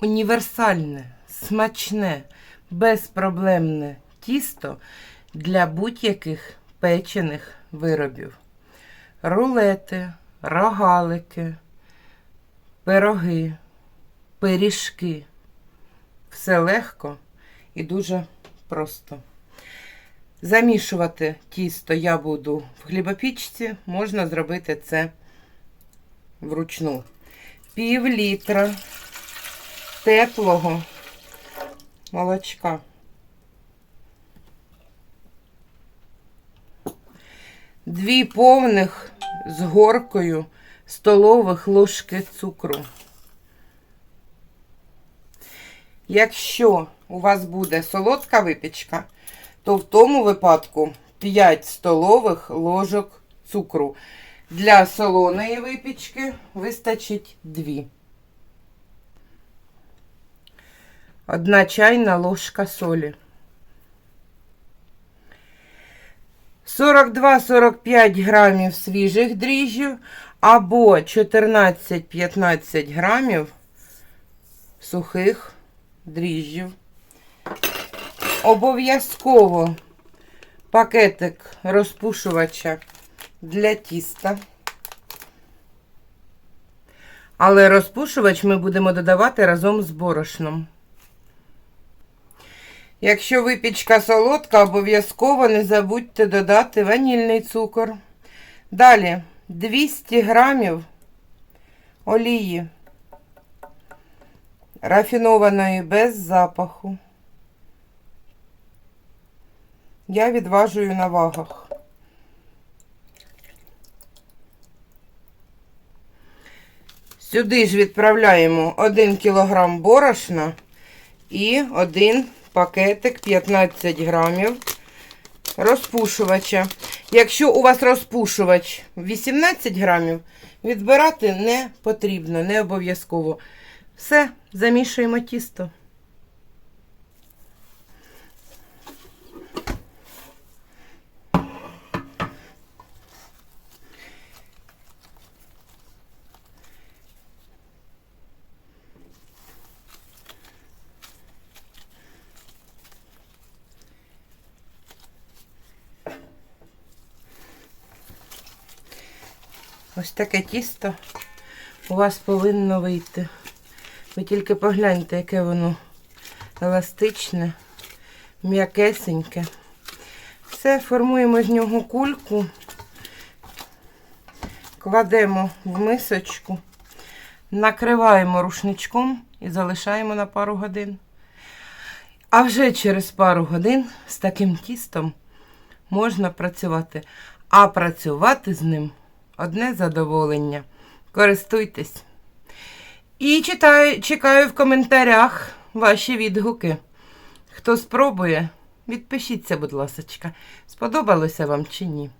універсальне, смачне, безпроблемне тісто для будь-яких печених виробів. Рулети, рогалики, пироги, пиріжки. Все легко і дуже просто. Замішувати тісто я буду в хлібопічці, можна зробити це вручну. Пів літра теплого молочка. Дві повних з горкою столових ложки цукру. Якщо у вас буде солодка випічка, то в тому випадку 5 столових ложок цукру. Для солоної випічки вистачить 2. Одна чайна ложка солі. 42-45 грамів свіжих дріжджів або 14-15 грамів сухих дріжджів. Обов'язково пакетик розпушувача для тіста. Але розпушувач ми будемо додавати разом з борошном. Якщо випічка солодка, обов'язково не забудьте додати ванільний цукор. Далі 200 грамів олії, рафінованої без запаху. Я відважую на вагах. Сюди ж відправляємо 1 кг борошна і 1 пакетик 15 грамів розпушувача. Якщо у вас розпушувач 18 грамів, відбирати не потрібно, не обов'язково. Все, замішуємо тісто. Ось таке тісто у вас повинно вийти. Ви тільки погляньте, яке воно еластичне, м'якесеньке. Все, формуємо з нього кульку, кладемо в мисочку, накриваємо рушничком і залишаємо на пару годин. А вже через пару годин з таким тістом можна працювати. А працювати з ним одне задоволення. Користуйтесь. І читаю, чекаю в коментарях ваші відгуки. Хто спробує, відпишіться, будь ласка, сподобалося вам чи ні.